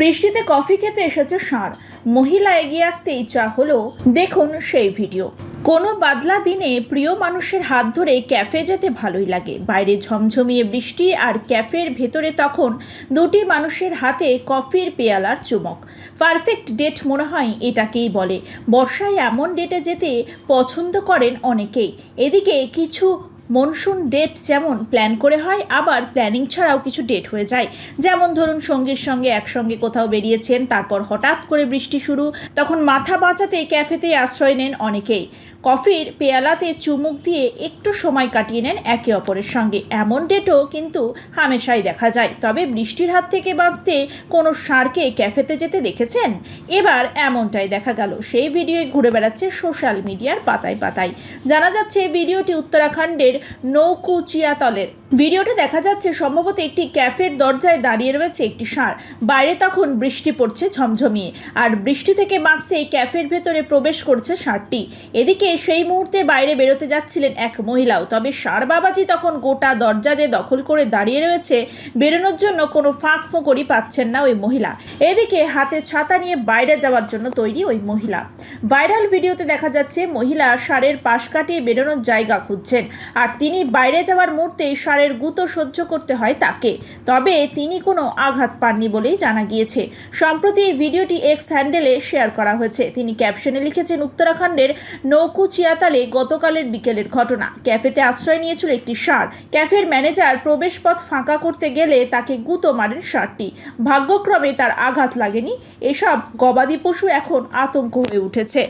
বৃষ্টিতে কফি খেতে এসেছে ষাঁড়। মহিলা এগিয়ে আসতেই চা হলো। দেখুন সেই ভিডিও। কোনো বাদলা দিনে প্রিয় মানুষের হাত ধরে ক্যাফে যেতে ভালোই লাগে। বাইরে ঝমঝমিয়ে বৃষ্টি আর ক্যাফের ভেতরে তখন দুটি মানুষের হাতে কফির পেয়ালার চুমক। পারফেক্ট ডেট মনে হয় এটাকেই বলে। বর্ষায় এমন ডেটে যেতে পছন্দ করেন অনেকেই। এদিকে কিছু মনসুন ডেট যেমন প্ল্যান করে হয়, আবার প্ল্যানিং ছাড়াও কিছু ডেট হয়ে যায়। যেমন ধরুন সঙ্গীর সঙ্গে একসঙ্গে কোথাও বেরিয়েছেন, তারপর হঠাৎ করে বৃষ্টি শুরু, তখন মাথা বাঁচাতে ক্যাফেতে আশ্রয় নেন অনেকেই। কফির পেয়ালাতে চুমুক দিয়ে একটু সময় কাটিয়ে নেন একে অপরের সঙ্গে। এমন ডেটও কিন্তু হামেশাই দেখা যায়। তবে বৃষ্টির হাত থেকে বাঁচতে কোনো ষাঁড়কে ক্যাফেতে যেতে দেখেছেন? এবার এমনটাই দেখা গেল। সেই ভিডিও ঘুরে বেড়াচ্ছে সোশ্যাল মিডিয়ার পাতায় পাতায়। জানা যাচ্ছে, ভিডিওটি উত্তরাখণ্ডের নৌকুচিয়াতলের ভিডিওতে দেখা যাচ্ছে সম্ভবত একটি ক্যাফের দরজায় দাঁড়িয়ে রয়েছে একটি ষাঁড়। বাইরে তখন বৃষ্টি পড়ছে ঝমঝমিয়ে। আর বৃষ্টি থেকে বাঁচতে ক্যাফের ভেতরে প্রবেশ করছে ষাঁড়টি। এদিকে সেই মুহূর্তে বাইরে বেরোতে যাচ্ছিলেন এক মহিলাও। তবে ষাঁড় বাবাজি তখন গোটা দরজা দিয়ে দখল করে দাঁড়িয়ে রয়েছে। বেরোনোর জন্য কোনো ফাঁক ফোঁকরই পাচ্ছেন না ওই মহিলা। এদিকে হাতে ছাতা নিয়ে বাইরে যাওয়ার জন্য তৈরি ওই মহিলা। ভাইরাল ভিডিওতে দেখা যাচ্ছে মহিলা ষাঁড়ের পাশ কাটিয়ে বেরোনোর জায়গা খুঁজছেন। আর তিনি বাইরে যাওয়ার মুহূর্তে ষাঁড়ের গুঁতো সহ্য করতে হয় তাকে। তবে তিনি কোনো আঘাত পাননি বলেই জানা গিয়েছে। সম্প্রতি ভিডিওটি এক্স হ্যান্ডেলে শেয়ার করা হয়েছে। তিনি ক্যাপশনে লিখেছেন, উত্তরাখণ্ডের নৌকুচিয়াতালে গতকালের বিকেলের ঘটনা। ক্যাফেতে আশ্রয় নিয়েছিল একটি ষাঁড়। ক্যাফের ম্যানেজার প্রবেশপথ ফাঁকা করতে গেলে তাকে গুঁতো মারেন ষাঁড়টি। ভাগ্যক্রমে তার আঘাত লাগেনি। এসব গবাদি পশু এখন আতঙ্ক হয়ে উঠেছে।